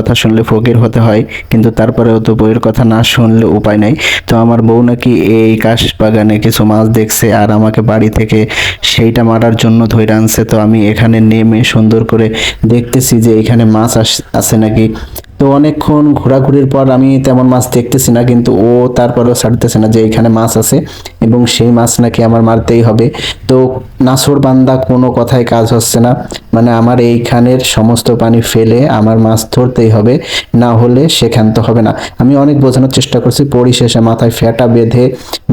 কথা শুনলে ফকির হতে হয়, কিন্তু তারপরেও তো বইয়ের কথা না শুনলে উপায় নাই। তো আমার বউ নাকি এই কাশ বাগানে কিছু মাছ দেখছে আর আমাকে বাড়ি থেকে সেইটা মারার জন্য ধরে আনছে। তো আমি এখানে নেমে সুন্দর করে দেখতেছি যে এখানে মাছ আস- আছে নাকি। তো অনেকক্ষণ ঘোরাঘুরির পর আমি তেমন মাছ দেখতেছি না, কিন্তু ও তারপরেও ছাড়তেছে না যে এখানে মাছ আছে এবং সেই মাছ নাকি আমার মারতেই হবে। তো নাসর বান্দা কোনো কথায় কাজ হচ্ছে না। মানে আমার এইখানের সমস্ত পানি ফেলে আমার মাছ ধরতেই হবে, না হলে সেখান তো হবে না। আমি অনেক বোঝানোর চেষ্টা করছি, পরিশেষে মাথায় ফ্যাটা বেঁধে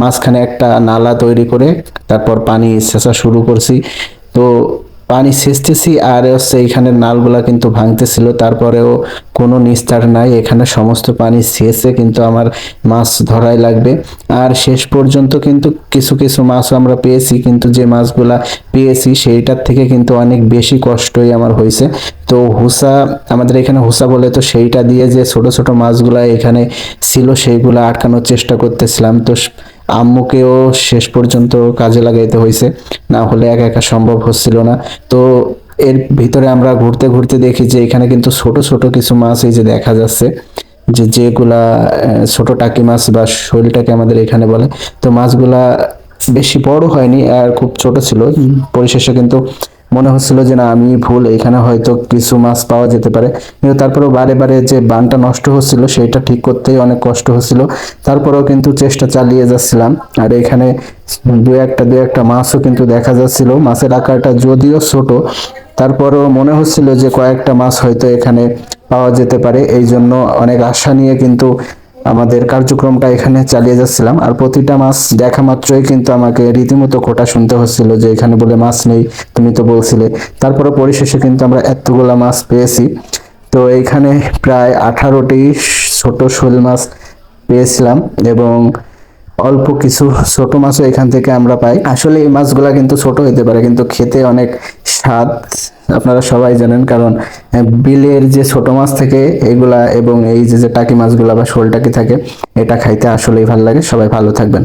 মাঝখানে একটা নালা তৈরি করে তারপর পানি ছেঁচা শুরু করছি। তো পানি সেচতেছি আর হচ্ছে এখানে নালগুলা কিন্তু ভাঙতেছিল। তারপরেও কোনো নিস্তার নাই, এখানে সমস্ত পানি সেচে কিন্তু আমার মাছ ধরাই লাগবে। আর শেষ পর্যন্ত কিন্তু কিছু কিছু মাছ আমরা পেয়েছি, কিন্তু যে মাছগুলা পেয়েছি সেইটার থেকে কিন্তু অনেক বেশি কষ্টই আমার হয়েছে। তো হুসা, আমাদের এখানে হুসা বলে তো সেইটা দিয়ে যে ছোট ছোট মাছগুলা এখানে ছিল, সেইগুলো আটকানোর চেষ্টা করতেছিলাম। তো আম্মুকেও শেষ পর্যন্ত কাজে লাগাইতে হয়েছে না হলে একা একা সম্ভব হচ্ছিল না। তো এর ভিতরে আমরা ঘুরতে ঘুরতে দেখি যে এখানে কিন্তু ছোট ছোট কিছু মাছ এই যে দেখা যাচ্ছে যে যেগুলা ছোট টাকি মাছ বা শৈলটাকে আমাদের এখানে বলে। তো মাছগুলা বেশি বড় হয়নি আর খুব ছোট ছিল। পরিশেষে কিন্তু মনে হচ্ছিল যে না, আমি ভুল, এখানে হয়তো কিছু মাছ পাওয়া যেতে পারে। কিন্তু তারপরেও বারে বারে যে বানটা নষ্ট হচ্ছিল, সেটা ঠিক করতেই অনেক কষ্ট হচ্ছিল। তারপরেও কিন্তু চেষ্টা চালিয়ে যাচ্ছিলাম। আর এখানে দু একটা দু একটা মাছও কিন্তু দেখা যাচ্ছিল। মাছের আকারটা যদিও ছোট, তারপরেও মনে হচ্ছিল যে কয়েকটা মাছ হয়তো এখানে পাওয়া যেতে পারে। এই জন্য অনেক আশা নিয়ে কিন্তু আমাদের কার্যক্রমটা এখানে চালিয়ে যাচ্ছিলাম। আর প্রতিটা মাছ দেখা মাত্রই কিন্তু আমাকে রীতিমতো খোটা শুনতে হচ্ছিল যে এখানে বলে মাছ নেই, তুমি তো বলছিলে। তারপরে পরিশেষে কিন্তু আমরা এতগুলা মাছ পেয়েছি। তো এইখানে প্রায় আঠারোটি ছোট শোল মাছ পেয়েছিলাম এবং অল্প কিছু ছোট মাছও এখান থেকে আমরা পাই। আসলে এই মাছগুলা কিন্তু ছোট হইতে পারে, কিন্তু খেতে অনেক স্বাদ আপনারা সবাই জানেন, কারণ বিলের যে ছোট মাছ থেকে এগুলা এবং এই যে যে টাকি মাছগুলা বা শোল টাকি থাকে, এটা খাইতে আসলেই ভালো লাগে। সবাই ভালো থাকবেন।